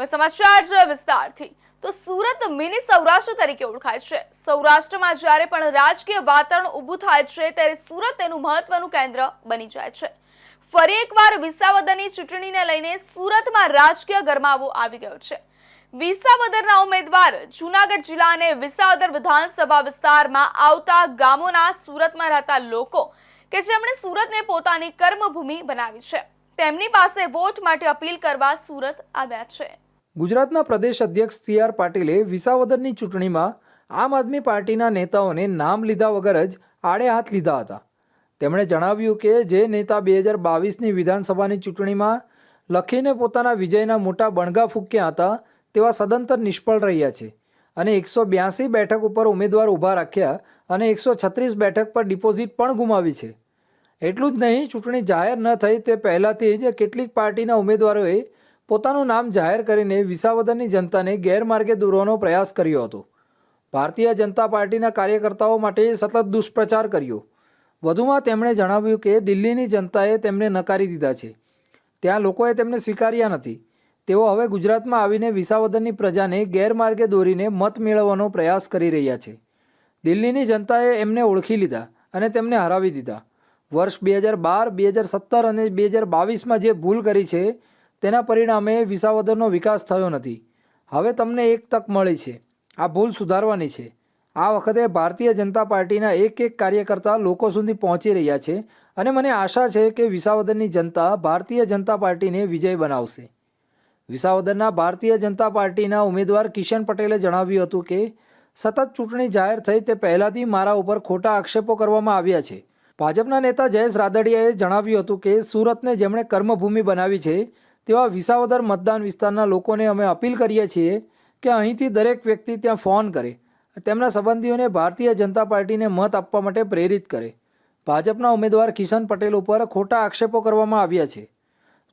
હવે સમાચાર વિસ્તારથી. તો સુરત મિની સૌરાષ્ટ્ર તરીકે ઓળખાય છે. સૌરાષ્ટ્રમાં જ્યારે પણ રાજકીય વાતાવરણ ઊભું થાય છે, ત્યારે સુરત તેનું મહત્વનું કેન્દ્ર બની જાય છે. ફરી એકવાર વિસાવદરની ચૂંટણીને લઈને સુરતમાં રાજકીય ગરમાવો આવી ગયો છે. વિસાવદરના ઉમેદવાર જૂનાગઢ જિલ્લા અને વિસાવદર વિધાનસભા વિસ્તારમાં આવતા ગામોના સુરતમાં રહેતા લોકો કે જેમણે સુરતને પોતાની કર્મભૂમિ બનાવી છે. તેમની પાસે વોટ માટે અપીલ કરવા સુરત આવ્યા છે. ગુજરાતના પ્રદેશ અધ્યક્ષ સી આર પાટીલે વિસાવદરની ચૂંટણીમાં આમ આદમી પાર્ટીના નેતાઓને નામ લીધા વગર જ આડે હાથ લીધા હતા. તેમણે જણાવ્યું કે જે નેતા બે હજાર બાવીસની વિધાનસભાની ચૂંટણીમાં લખીને પોતાના વિજયના મોટા બણગા ફૂક્યા હતા તેવા સદંતર નિષ્ફળ રહ્યા છે અને એકસો બ્યાસી બેઠક ઉપર ઉમેદવાર ઊભા રાખ્યા અને એકસો છત્રીસ બેઠક પર ડિપોઝિટ પણ ગુમાવી છે. એટલું જ નહીં, ચૂંટણી જાહેર ન થઈ તે પહેલાંથી જ કેટલીક પાર્ટીના ઉમેદવારોએ પોતાનું નામ જાહેર કરીને વિસાવદરની જનતાને ગેરમાર્ગે દોરવાનો પ્રયાસ કર્યો હતો. ભારતીય જનતા પાર્ટીના કાર્યકર્તાઓ માટે સતત દુષ્પ્રચાર કર્યો. વધુમાં તેમણે જણાવ્યું કે દિલ્હીની જનતાએ તેમને નકારી દીધા છે. ત્યાં લોકોએ તેમને સ્વીકાર્યા નથી. તેઓ હવે ગુજરાતમાં આવીને વિસાવદરની પ્રજાને ગેરમાર્ગે દોરીને મત મેળવવાનો પ્રયાસ કરી રહ્યા છે. દિલ્હીની જનતાએ એમને ઓળખી લીધા અને તેમને હરાવી દીધા. વર્ષ બે હજાર બાર, બે હજાર સત્તર અને બે હજાર બાવીસમાં જે ભૂલ કરી છે તેના પરિણામે વિસાવદરનો વિકાસ થયો નથી. હવે તમને એક તક મળી છે. આ ભૂલ સુધારવાની છે. આ વખતે ભારતીય જનતા પાર્ટીના એક એક કાર્યકર્તા લોકો સુધી પહોંચી રહ્યા છે અને મને આશા છે કે વિસાવદરની જનતા ભારતીય જનતા પાર્ટીને વિજય બનાવશે. વિસાવદરના ભારતીય જનતા પાર્ટીના ઉમેદવાર કિશન પટેલે જણાવ્યું હતું કે, સતત ચૂંટણી જાહેર થઈ તે પહેલાંથી મારા ઉપર ખોટા આક્ષેપો કરવામાં આવ્યા છે. ભાજપના નેતા જયેશ રાદડિયાએ જણાવ્યું હતું કે, સુરતને જેમણે કર્મભૂમિ બનાવી છે તેવા વિસાવદર મતદાન વિસ્તારના લોકોને અમે અપીલ કરીએ છીએ કે અહીંથી દરેક વ્યક્તિ ત્યાં ફોન કરે, તેમના સંબંધીઓને ભારતીય જનતા પાર્ટીને મત આપવા માટે પ્રેરિત કરે. ભાજપના ઉમેદવાર કિશન પટેલ ઉપર ખોટા આક્ષેપો કરવામાં આવ્યા છે.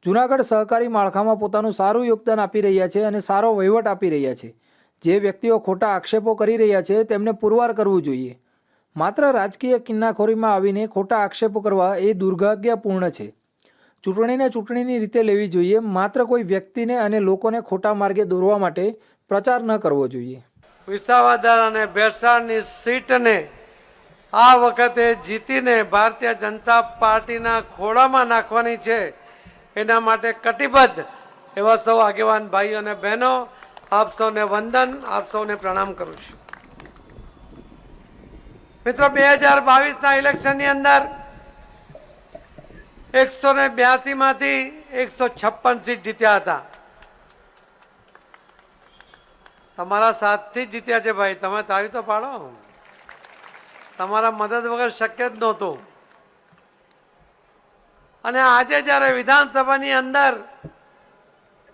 જૂનાગઢ સહકારી માળખામાં પોતાનું સારું યોગદાન આપી રહ્યા છે અને સારો વહીવટ આપી રહ્યા છે. જે વ્યક્તિઓ ખોટા આક્ષેપો કરી રહ્યા છે, તેમને પુરવાર કરવું જોઈએ. માત્ર રાજકીય કિન્નાખોરીમાં આવીને ખોટા આક્ષેપો કરવા એ દુર્ભાગ્યપૂર્ણ છે. ચૂંટણીને ચૂંટણીની રીતે લેવી જોઈએ, માત્ર કોઈ વ્યક્તિને અને લોકોને ખોટા માર્ગે દોરવા માટે પ્રચાર ન કરવો જોઈએ. વિસાવાદર અને ભેસાણની સીટને આ વખતે જીતીને ભારતીય જનતા પાર્ટીના ખોળામાં નાખવાની છે. એના માટે કટિબદ્ધ એવા સૌ આગેવાન ભાઈઓ અને બહેનો, આપ સૌને વંદન, આપ સૌને પ્રણામ કરું છું. મિત્રો, બે હજાર બાવીસના ઇલેક્શનની અંદર એકસો ને બ્યાસી માંથી એકસો છપ્પન સીટ જીત્યા હતા. તમારા સાથથી જ જીત્યા છે ભાઈ. તમે તાવી તો પાડો. તમારા મદદ વગર શક્ય જ નહોતું. અને આજે જ્યારે વિધાનસભાની અંદર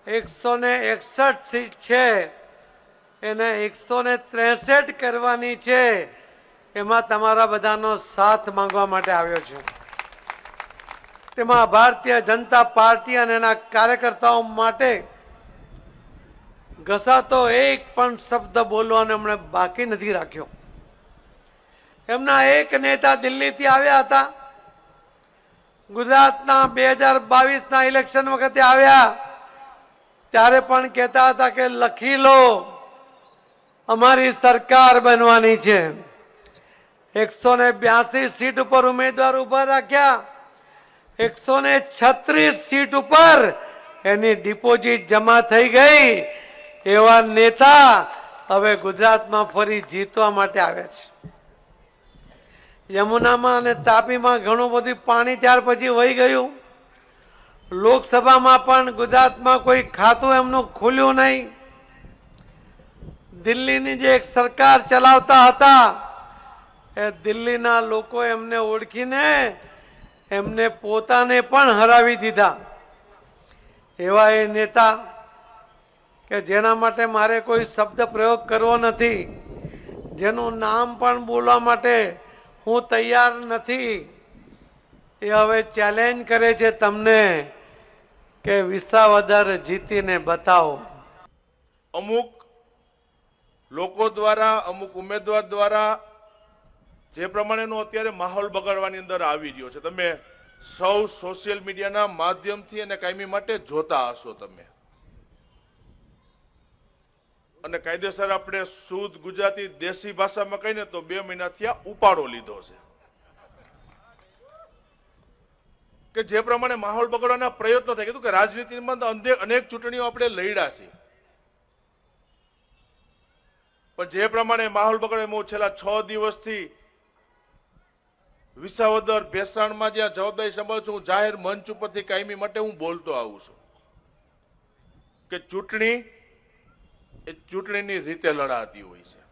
એકસો ને એકસઠ સીટ છે, એને એકસો ને ત્રેસઠ કરવાની છે, એમાં તમારા બધાનો સાથ માંગવા માટે આવ્યો છું. તેમાં ભારતીય જનતા પાર્ટી અને એના કાર્યકર્તાઓ માટે ઘસાતો એક પણ શબ્દ બોલવાનો એમણે બાકી નથી રાખ્યો. એમના એક નેતા દિલ્હીથી આવ્યા હતા. ગુજરાતના બે હજાર બાવીસના ઇલેક્શન વખતે આવ્યા. ત્યારે પણ કહેતા હતા કે લખી લો, અમારી સરકાર બનવાની છે. એકસો ને બ્યાસી સીટ ઉપર ઉમેદવાર ઊભા રાખ્યા. એકસો ને છત્રીસ સીટ ઉપર એની ડિપોઝિટ જમા થઈ ગઈ. એવા નેતા હવે ગુજરાતમાં ફરી જીતવા માટે આવે છે. યમુનામાં અને તાપીમાં ઘણું બધું પાણી ત્યાર પછી વહી ગયું. લોકસભામાં પણ ગુજરાતમાં કોઈ ખાતું એમનું ખુલ્યું નહીં. દિલ્હીની જે એક સરકાર ચલાવતા હતા, એ દિલ્હીના લોકો એમને ઓળખીને એમને પોતાને પણ હરાવી દીધા. એવા એ નેતા કે જેના માટે મારે કોઈ શબ્દ પ્રયોગ કરવો નથી, જેનું નામ પણ બોલવા માટે હું તૈયાર નથી, એ હવે ચેલેન્જ કરે છે તમને કે વિસાવદર જીતીને બતાવો. અમુક લોકો દ્વારા, અમુક ઉમેદવાર દ્વારા જે પ્રમાણેનો અત્યારે માહોલ બગાડવાની અંદર આવી રહ્યો છે. તમે સૌ સોશિયલ મીડિયાના માધ્યમથી અને કાયમી માટે જોતા હશો તમે. અને કાયદેસર આપણે શુદ્ધ ગુજરાતી દેશી ભાષામાં કહીને તો બે મહિનાથી આ ઉપાડો લીધો છે. કે જે પ્રમાણે માહોલ બગડવાના પ્રયત્નો થાય, કીધું કે રાજનીતિમાં અનેક ચૂંટણીઓ આપણે લડ્યા છે પણ જે પ્રમાણે માહોલ બગડે છેલ્લા છ દિવસથી વિસાવદર ભેસાણમાં જ્યાં જવાબદારી સંભાળું છું, હું જાહેર મંચ ઉપરથી કાયમી માટે હું બોલતો આવું છું કે ચૂંટણી એ ચૂંટણીની રીતે લડાતી હોય છે.